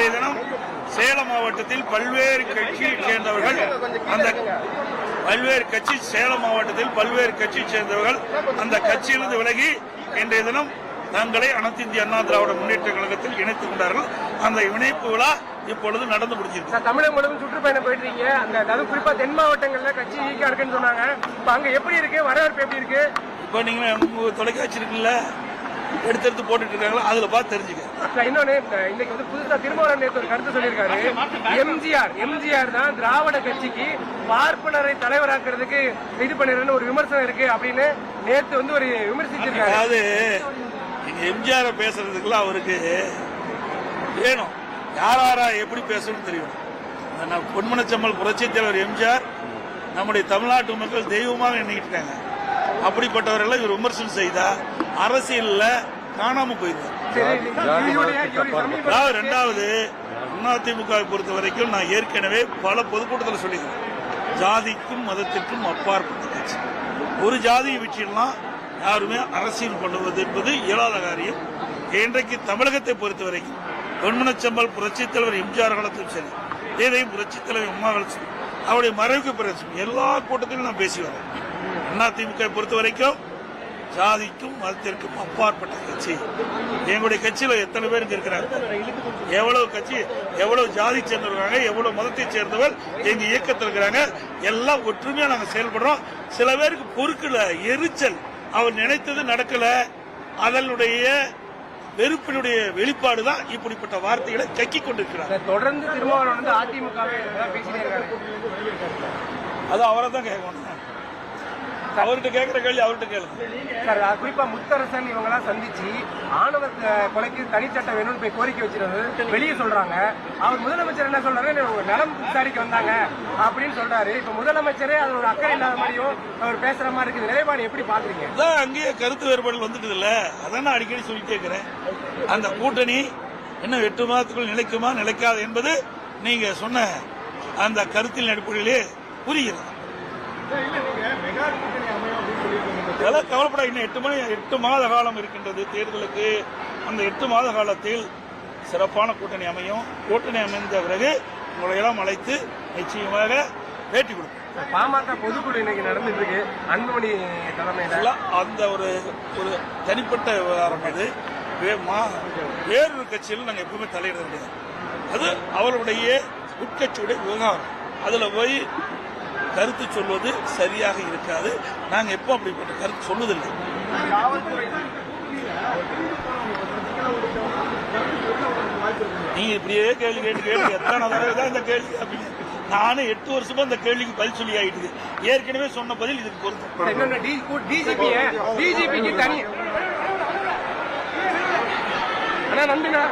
இன்றைய தினம் சேலம் மாவட்டத்தில் பல்வேறு கட்சியைச் சேர்ந்தவர்கள் அந்த பல்வேறு கட்சி சேலம் மாவட்டத்தில் பல்வேறு கட்சியைச் சேர்ந்தவர்கள் அந்த கட்சியிலிருந்து விலகி இன்றைய தினம் தங்களை அனைத்து இந்திய அண்ணா திராவிட முன்னேற்ற கழகத்தில் இணைத்துக் கொண்டார்கள். அந்த இணைப்பு விழா இப்பொழுது நடந்து முடிஞ்சிருக்கு. சார் தமிழகம் முழுவதும் சுற்றுப்பயணம் போயிட்டு இருக்கீங்க அந்த குறிப்பா தென் மாவட்டங்கள்ல கட்சி வீக்கா இருக்குன்னு சொன்னாங்க. இப்ப அங்க எப்படி இருக்கு? வரவேற்பு எப்படி இருக்கு? இப்போ நீங்க தொலைக்காட்சி இருக்குல்ல? எடுத்து எடுத்து போட்டுட்டு இருக்காங்களா? அதுல பார்த்து தெரிஞ்சுக்க. இன்னொன்னு இன்னைக்கு வந்து புதுசா திருமாவளவன் நேற்று ஒரு கருத்து சொல்லியிருக்காரு. எம்ஜிஆர் எம்ஜிஆர் தான் திராவிட கட்சிக்கு பார்ப்பனரை தலைவராக்குறதுக்கு இது பண்ணிடுறேன்னு ஒரு விமர்சனம் இருக்கு அப்படின்னு நேத்து வந்து ஒரு விமர்சிச்சிருக்காரு. அதாவது நீங்க எம்ஜிஆர் பேசுறதுக்குலாம் அவருக்கு வேணும். யார் யாரா எப்படி பேசணும்னு தெரியும். பொன்மனச்சம்மல் புரட்சித் தலைவர் எம்ஜிஆர் நம்முடைய தமிழ்நாட்டு மக்கள் தெய்வமாக எண்ணிக்கிட்டு இருக்காங்க. அப்படிப்பட்டவர்களை இவர் விமர்சனம் செய்தா அரசியல்ல காணாம அதாவது ரெண்டாவது அதிமுகவை பொறுத்த வரைக்கும் நான் ஏற்கனவே பல பொதுக்கூட்டத்தில் சொல்லிக்கிறேன் ஜாதிக்கும் மதத்திற்கும் அப்பாற்பட்ட கட்சி. ஒரு ஜாதியை வச்சிடலாம் யாருமே அரசியல் பண்ணுவது என்பது இயலாத காரியம். இன்றைக்கு தமிழகத்தை பொறுத்த வரைக்கும் பொன்மனச்சம்பல் புரட்சித் தலைவர் எம்ஜிஆர் காலத்திலும் சரி இதே புரட்சித் தலைவர் அம்மா காலத்திலும் சரி, அவருடைய மறைவுக்கு பிறகு எல்லா கூட்டத்திலும் நான் பேசி வரேன். அதிமுக பொறுத்த வரைக்கும் ஜாதிக்கும் மதத்திற்கும் அப்பாற்பட்ட கட்சி. எங்களுடைய கட்சியில எத்தனை பேர் இங்க இருக்கிறாங்க? எவ்வளவு கட்சி எவ்வளவு ஜாதி சேர்ந்தவர்கள் எவ்வளவு மதத்தை சேர்ந்தவர் எங்க இயக்கத்தில் இருக்கிறாங்க? எல்லாம் ஒற்றுமையா நாங்க செயல்படுறோம். சில பேருக்கு பொறுக்கல எரிச்சல். அவர் நினைத்தது நடக்கல. அதனுடைய வெறுப்பினுடைய வெளிப்பாடு தான் இப்படிப்பட்ட வார்த்தைகளை கக்கி கொண்டிருக்கிறார். தொடர்ந்து திருமாவளவன் வந்து அதிமுக அது அவரை தான் கேட்கணும். அவர்கிட்ட கேட்கிற கேள்வி அவர்கிட்ட கேளுங்க சார் குறிப்பா முத்தரசன் இவங்கெல்லாம் சந்திச்சு ஆணவர் அஹ், கொலைக்கு தனிச்சட்டம் வேணும்னு போய் கோரிக்கை வச்சிருந்தது வெளியே சொல்றாங்க. அவர் முதலமைச்சர் என்ன சொல்றாரு? "எனக்கு நலம் விசாரிக்க வந்தாங்க அப்படின்னு சொல்றாரு. இப்ப முதலமைச்சரே அது ஒரு அக்கறை இல்லாத மாதிரியும் அவர் பேசுற மாதிரி இருக்குது. நிலைப்பாடு எப்படி பாக்குறீங்க? அங்கேயே கருத்து வேறுபாடுகள் வந்துட்டு இல்ல அதான் நான் அடிக்கடி சொல்லிட்டே இருக்கிறேன். அந்த கூட்டணி இன்னும் எட்டு மாதத்துக்குள் நிலைக்குமா நிலைக்காது என்பது நீங்க சொன்ன அந்த கருத்தின் அடிப்படையிலே புரிகிறது. அதெல்லாம் கவலைப்பட இன்னும் எட்டு மணி எட்டு மாத காலம் இருக்கின்றது தேர்தலுக்கு. அந்த எட்டு மாத காலத்தில் சிறப்பான கூட்டணி அமையும். கூட்டணி அமைந்த பிறகு உங்களை எல்லாம் அழைத்து நிச்சயமாக பேட்டி கொடுப்போம். பாமக பொதுக்குழு இன்னைக்கு நடந்துட்டு இருக்கு அன்புமணி தலைமையில. எல்லாம் அந்த ஒரு ஒரு தனிப்பட்ட விவகாரம் அது. வேறொரு கட்சியில் நாங்கள் எப்பவுமே தலையிட முடியாது அது அவருடைய உட்கட்சியுடைய விவகாரம். அதுல போய் கருத்து சொல்வது சரியாக இருக்காது. நாங்கள் எப்போ அப்படிப்பட்ட கருத்து சொல்வதில்லை நீங்க இப்படியே கேள்வி கேட்டு கேட்டு எத்தனை தடவை தான் இந்த கேள்வி அப்படின்னு நானும் எட்டு வருஷமா இந்த கேள்விக்கு பதில் சொல்லி ஆயிட்டுது. ஏற்கனவே சொன்ன பதில் இதுக்கு பொருத்தம் இன்னொன்னு டிஜிபி டிஜிபிக்கு தனி. அண்ணா நம்பினா